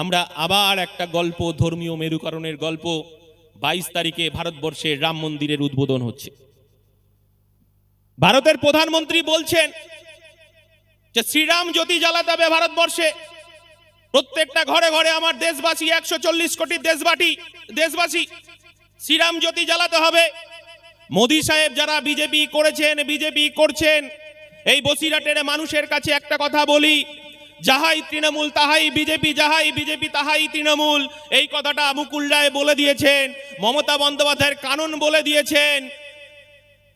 আমরা আবার একটা গল্প, ধর্মীয় মেরুকরণের গল্প, বাইশ তারিখে ভারতবর্ষে রাম মন্দিরের উদ্বোধন হচ্ছে। ভারতের প্রধানমন্ত্রী বলছেন যে, শ্রীরাম জ্যোতি জ্বালাতে হবে ভারতবর্ষে। প্রত্যেকটা ঘরে ঘরে আমার দেশবাসী, একশো চল্লিশ কোটি দেশবাসী দেশবাসী, শ্রীরাম জ্যোতি জ্বালাতে হবে। মোদী সাহেব যারা বিজেপি করেছেন, বিজেপি করছেন, এই বসিরহাটের মানুষের কাছে একটা কথা বলি যাহাই তৃণমূল, তাহাই বিজেপি, যাহাই বিজেপি, তাহাই তৃণমূল। এই কথাটা মুকুল রায় বলে দিয়েছেন, মমতা বন্দ্যোপাধ্যায়ের কানুন বলে দিয়েছেন।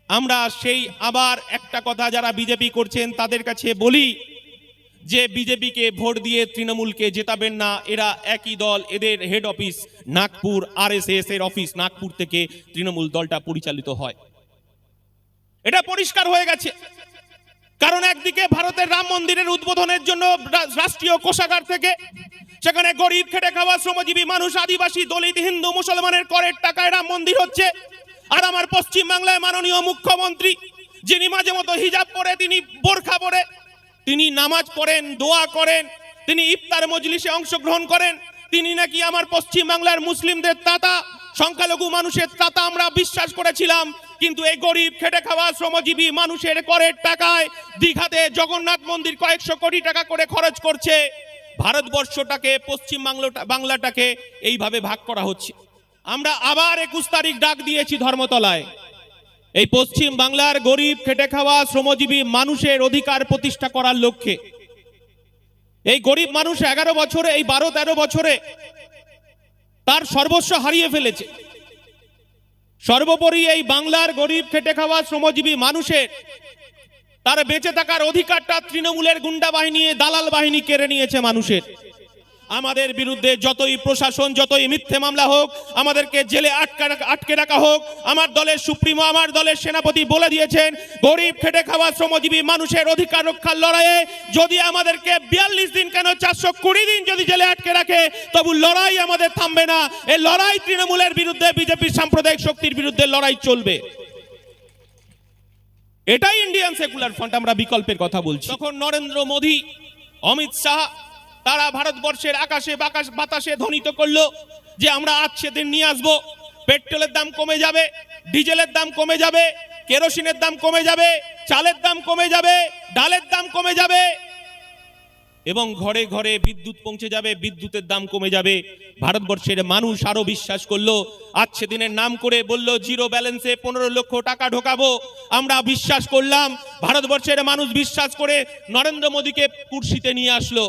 আমরা সেই আবার একটা কথা যারা বিজেপি করছেন, তাদের কাছে বলি যে, বিজেপিকে ভোট দিয়ে তৃণমূলকে জেতাবেন না। এরা একই দল, এদের হেড অফিস নাগপুর আরএসএস এর অফিস নাগপুর থেকে তৃণমূল দলটা পরিচালিত হয়। এটা পরিষ্কার হয়ে গেছে। কারণ একদিকে ভারতের রাম মন্দিরের উদ্বোধনের জন্য রাষ্ট্রীয় কোষাগার থেকে সেখানে গরিব খেটে খাওয়া শ্রমজীবী মানুষ, আদিবাসী, দলিত, হিন্দু, মুসলমানের করের টাকায় রাম মন্দির হচ্ছে। আর আমার পশ্চিম বাংলায় মাননীয় মুখ্যমন্ত্রী, যিনি মাঝে মতো হিজাব পরে, তিনি বোরখা পরে, তিনি নামাজ পড়েন, দোয়া করেন, তিনি ইফতার মজলিসে অংশগ্রহণ করেন, তিনি নাকি আমার পশ্চিম বাংলার মুসলিমদের তাতা, সংখ্যালঘু মানুষের তাতা আমরা বিশ্বাস করেছিলাম। কিন্তু এই গরিব খেটে খাওয়া শ্রমজীবী মানুষের করের টাকায় দীঘাতে জগন্নাথ মন্দির কয়েকশো কোটি টাকা করে খরচ করছে। ভারতবর্ষটাকে, পশ্চিম বাংলাটা, বাংলাটাকে এইভাবে ভাগ করা হচ্ছে। আমরা আবার একুশ তারিখ ডাক দিয়েছি ধর্মতলায়। এই পশ্চিম বাংলার গরিব খেটে খাওয়া শ্রমজীবী মানুষের অধিকার প্রতিষ্ঠা করার লক্ষ্যে। এই গরিব মানুষ এগারো বছরে, এই বারো তেরো বছরে তার সর্বস্ব হারিয়ে ফেলেছে। সর্বোপরি এই বাংলার গরিব খেটে খাওয়া শ্রমজীবী মানুষের, তার বেঁচে থাকার অধিকারটা তৃণমূলের গুন্ডা বাহিনী, দালাল বাহিনী কেড়ে নিয়েছে মানুষের। আমাদের বিরুদ্ধে যতই প্রশাসন, যতই মিথ্যে মামলা হোক, আমাদেরকে জেলে আটকা আটকে রাখা হোক। আমার দলের সুপ্রিমো, আমার দলের সেনাপতি বলে দিয়েছেন, গরিব, খেটে খাওয়া, শ্রমজীবী মানুষের অধিকার রক্ষার লড়াইয়ে যদি আমাদেরকে বিয়াল্লিশ দিন কেন চারশো কুড়ি দিন যদি জেলে আটকে রাখে, তবু লড়াই আমাদের থামবে না। এই লড়াই তৃণমূলের বিরুদ্ধে বিজেপির সাম্প্রদায়িক শক্তির বিরুদ্ধে লড়াই চলবে। এটাই ইন্ডিয়ান সেকুলার ফ্রন্ট আমরা বিকল্পের কথা বলছি। তখন নরেন্দ্র মোদী, অমিত শাহ তারা ভারতবর্ষের আকাশে বাকাশ বাতাসে ধ্বনিত করল যে আমরা আজ সেদিন নিয়ে আসব। পেট্রোলের দাম কমে যাবে, ডিজেলের দাম কমে যাবে, কেরোসিনের দাম কমে যাবে, চালের দাম কমে যাবে, ডালের দাম কমে যাবে। এবং ঘরে ঘরে বিদ্যুৎ পৌঁছে যাবে, বিদ্যুতের দাম কমে যাবে। ভারতবর্ষের মানুষ আরও বিশ্বাস করল। আজ সেদিনের নাম করে বলল, জিরো ব্যালেন্সে পনেরো লক্ষ টাকা ঢোকাবো। আমরা বিশ্বাস করলাম, ভারতবর্ষের মানুষ বিশ্বাস করে নরেন্দ্র মোদীকে কুর্সিতে নিয়ে আসলো।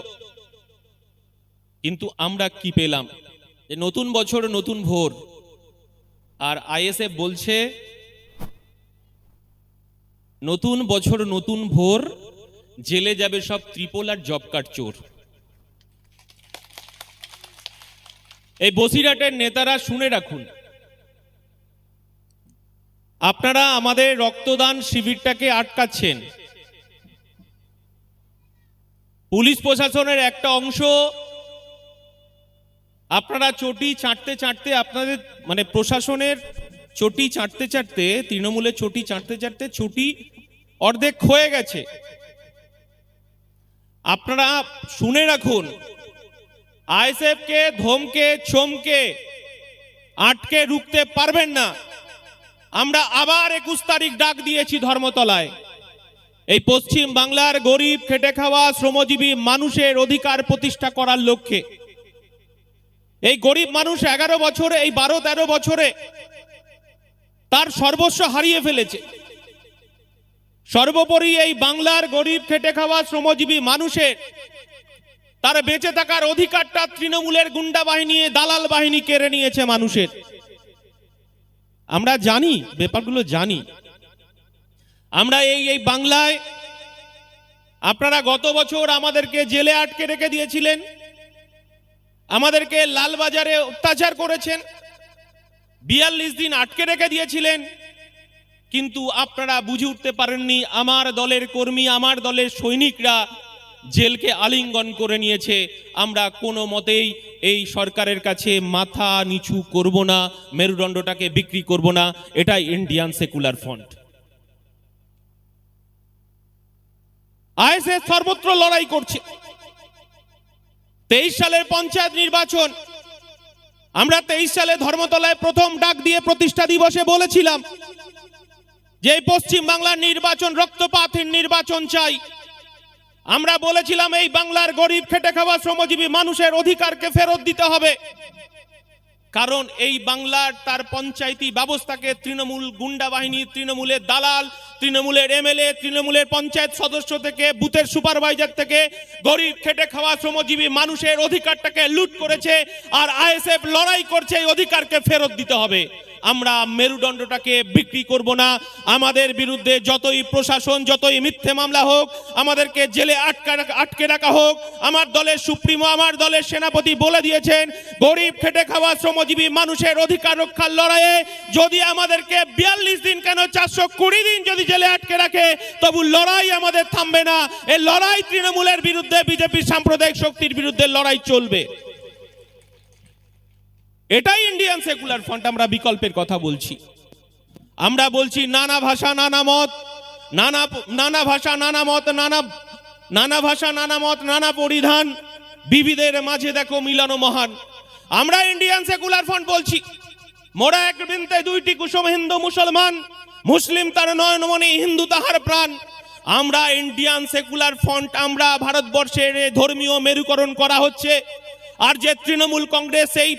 কিন্তু আমরা কি পেলাম? যে নতুন বছর, নতুন ভোর। আর আইএসএফ বলছে, নতুন বছর, নতুন ভোর, জেলে যাবে সব ত্রিপল আর জব কার্ড চোর। এই বসিরহাটের নেতারা শুনে রাখুন। আপনারা আমাদের রক্তদান শিবিরটাকে আটকাচ্ছেন। পুলিশ প্রশাসনের একটা অংশ আপনারা চটি চাটতে চাটতে আপনাদের মানে প্রশাসনের চটি চাটতে চাটতে, তৃণমূলের চটি চাটতে চাটতে চটি অর্ধেক ক্ষয়ে গেছে। আপনারা শুনে রাখুন, আইএসএফকে, ধমকে, চমকে আটকে রুখতে পারবেন না। আমরা আবার একুশ তারিখ ডাক দিয়েছি ধর্মতলায়। এই পশ্চিম বাংলার গরিব, খেটে খাওয়া, শ্রমজীবী মানুষের অধিকার প্রতিষ্ঠা করার লক্ষ্যে। এই গরিব মানুষ এগারো বছরে, এই বারো, তেরো বছরে তার সর্বস্ব হারিয়ে ফেলেছে। সর্বোপরি এই বাংলার গরিব খেটে খাওয়া শ্রমজীবী মানুষের, তার বেঁচে থাকার অধিকারটা তৃণমূলের গুন্ডা বাহিনী দালাল বাহিনী কেড়ে নিয়েছে মানুষের। আমরা জানি, ব্যাপারগুলো জানি। আমরা এই এই বাংলায় আপনারা গত বছর আমাদেরকে জেলে আটকে রেখে দিয়েছিলেন। আমাদেরকে লালবাজারে অত্যাচার করেছেন। বিয়াল্লিশ দিন আটকে রেখে দিয়েছিলেন। কিন্তু আপনারা বুঝে উঠতে পারেননি, আমার দলের কর্মী, আমার দলের সৈনিকরা জেলকে আলিঙ্গন করে নিয়েছে। আমরা কোনো মতেই এই সরকারের কাছে মাথা নিচু করব না, মেরুদণ্ডটাকে বিক্রি করব না, এটাই ইন্ডিয়ান সেকুলার ফ্রন্ট আইএসএস সর্বত্র লড়াই করছে। তেইশ সালের পঞ্চায়েত নির্বাচন। আমরা তেইশ সালে ধর্মতলায় প্রথম ডাক দিয়ে প্রতিষ্ঠা দিবসে বলেছিলাম যে পশ্চিম বাংলার নির্বাচন রক্তপাতহীন নির্বাচন চাই। আমরা বলেছিলাম এই বাংলার গরিব, খেটে খাওয়া শ্রমজীবী মানুষের অধিকারকে ফেরত দিতে হবে। কারণ এই বাংলার তার পঞ্চায়েতি ব্যবস্থাকে তৃণমূল গুন্ডা বাহিনী, তৃণমূলের দালাল তৃণমূলের এমএলএ, তৃণমূলের পঞ্চায়েত সদস্য থেকে, বুথের সুপারভাইজার থেকে গরিব খেটে খাওয়া শ্রমজীবী মানুষের অধিকারটাকে লুট করেছে আর আইএসএফ লড়াই করছে এই অধিকারকে ফেরত দিতে হবে। আমরা মেরুদণ্ডটাকে বিক্রি করব না। আমাদের বিরুদ্ধে যতই প্রশাসন, যতই মিথ্যে মামলা হোক, আমাদেরকে জেলে আটকা আটকে রাখা হোক। আমার দলের সুপ্রিমো, আমার দলের সেনাপতি বলে দিয়েছেন, গরিব খেটে খাওয়া শ্রমজীবী মানুষের অধিকার রক্ষার লড়াইয়ে যদি আমাদেরকে বিয়াল্লিশ দিন কেন, চারশো কুড়ি দিন যদি জেলে আটকে রাখে, তবু লড়াই আমাদের থামবে না। এই লড়াই তৃণমূলের বিরুদ্ধে, বিজেপির সাম্প্রদায়িক শক্তির বিরুদ্ধে লড়াই চলবে। এটাই ইন্ডিয়ান সেকুলার ফ্রন্ট আমরা বিকল্পের কথা বলছি। আমরা বলছি, নানা ভাষা, নানা মত, নানা নানা ভাষা, নানা মত, নানা নানা ভাষা, নানা মত, নানা পরিধান বিবিধের মাঝে দেখো মিলানো মহান। আমরা ইন্ডিয়ান সেকুলার ফ্রন্ট বলছি, মোরা এক বৃন্তে দুইটি কুসুম হিন্দু মুসলমান, মুসলিম তার নয়নমণি, হিন্দু তাহার প্রাণ। আমরা ইন্ডিয়ান সেকুলার ফ্রন্ট আমরা ভারতবর্ষের ধর্মীয় মেরুকরণ করা হচ্ছে, আর যে তৃণমূল কংগ্রেস, এই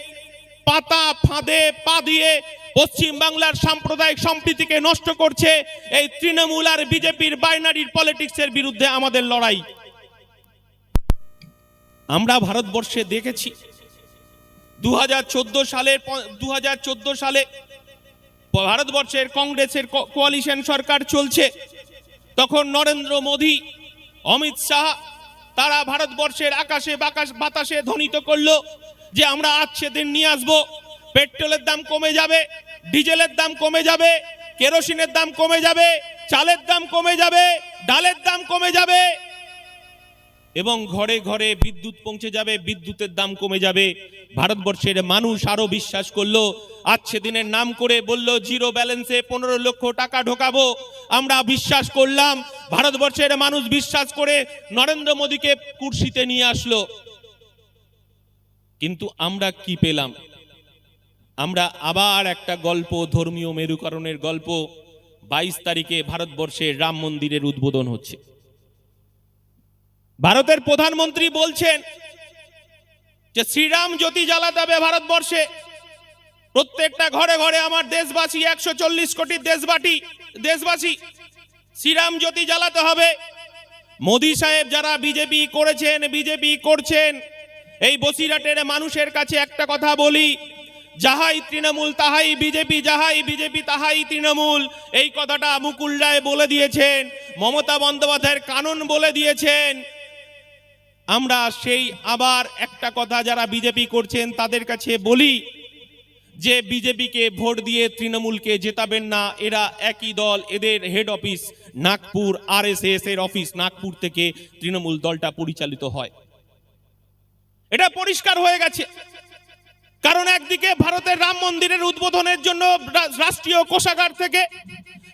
পাতা ফাঁদে পা দিয়ে পশ্চিম বাংলার সাম্প্রদায়িক সম্প্রীতিকে নষ্ট করছে এই তৃণমূল আর বিজেপির বাইনারির পলিটিক্সের বিরুদ্ধে আমাদের লড়াই। আমরা ভারতবর্ষে দেখেছি দু সালের দু সালে ভারতবর্ষের কংগ্রেসের কোয়ালিশন সরকার চলছে। তখন নরেন্দ্র মোদী, অমিত শাহ, তারা ভারতবর্ষের আকাশে বাতাসে ধ্বনিত করল। যে আমরা আজ সেদিন নিয়ে আসব। পেট্রোলের দাম কমে যাবে, ডিজেলের দাম কমে যাবে, কেরোসিনের দাম কমে যাবে, চালের দাম কমে যাবে, ডালের দাম কমে যাবে। এবং ঘরে ঘরে বিদ্যুৎ পৌঁছে যাবে, বিদ্যুতের দাম কমে যাবে। ভারতবর্ষের মানুষ আরও বিশ্বাস করল, আজ সেদিনের নাম করে বলল, জিরো ব্যালেন্সে পনেরো লক্ষ টাকা ঢোকাবো। আমরা বিশ্বাস করলাম, ভারতবর্ষের মানুষ বিশ্বাস করে নরেন্দ্র মোদীকে কুর্সিতে নিয়ে আসলো। কিন্তু আমরা কি পেলাম? আমরা আবার একটা গল্প, ধর্মীয় মেরুকরণের গল্প। বাইশ তারিখে ভারতবর্ষে রাম মন্দিরের উদ্বোধন হচ্ছে। ভারতের প্রধানমন্ত্রী বলছেন যে, শ্রীরাম জ্যোতি জ্বালাতে হবে ভারতবর্ষে। প্রত্যেকটা ঘরে ঘরে আমার দেশবাসী একশো চল্লিশ কোটি দেশবাটি দেশবাসী, শ্রীরাম জ্যোতি জ্বালাতে হবে। মোদি সাহেব যারা বিজেপি করেছেন, বিজেপি করছেন এই বসিরহাটের মানুষের কাছে একটা কথা বলি, যাহাই তৃণমূল তাহাই বিজেপি, যাহাই বিজেপি তাহাই তৃণমূল। এই কথাটা মুকুল রায় বলে দিয়েছেন, মমতা বন্দ্যোপাধ্যায়ের কানুন বলে দিয়েছেন। আমরা সেই আবার একটা কথা যারা বিজেপি করছেন, তাদের কাছে বলি যে বিজেপিকে ভোট দিয়ে তৃণমূলকে জেতাবেন না, এরা একই দল, এদের হেড অফিস নাগপুর আরএসএস এর অফিস নাগপুর থেকে তৃণমূল দলটা পরিচালিত হয়। এটা পরিষ্কার হয়ে গেছে। কারণ একদিকে ভারতের রাম মন্দিরের উদ্বোধনের জন্য রাষ্ট্রীয় কোষাগার থেকে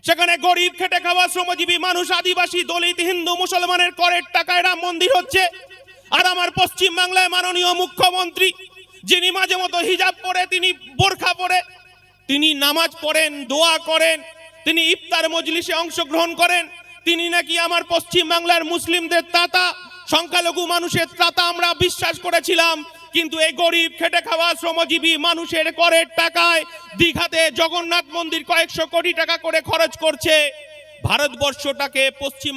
সেখানে গরিব খেটে খাওয়া শ্রমজীবী মানুষ, আদিবাসী, দলিত, হিন্দু, মুসলমানের করের টাকায় রাম মন্দির হচ্ছে। আর আমার পশ্চিম বাংলায় মাননীয় মুখ্যমন্ত্রী, যিনি মাঝে মতো হিজাব পরে, তিনি বোরখা পরে, তিনি নামাজ পড়েন, দোয়া করেন, তিনি ইফতার মজলিসে অংশগ্রহণ করেন, তিনি নাকি আমার পশ্চিম বাংলার মুসলিমদের তাতা সংখ্যালঘু মানুষের ত্রাতা আমরা বিশ্বাস করেছিলাম, কিন্তু এই গরিব খেটে খাওয়া শ্রমজীবী মানুষের করের টাকায় দীঘাতে জগন্নাথ মন্দির কয়েকশো কোটি টাকা করে খরচ করছে। ভারতবর্ষটাকে, পশ্চিম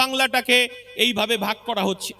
বাংলাটাকে এইভাবে ভাগ করা হচ্ছে।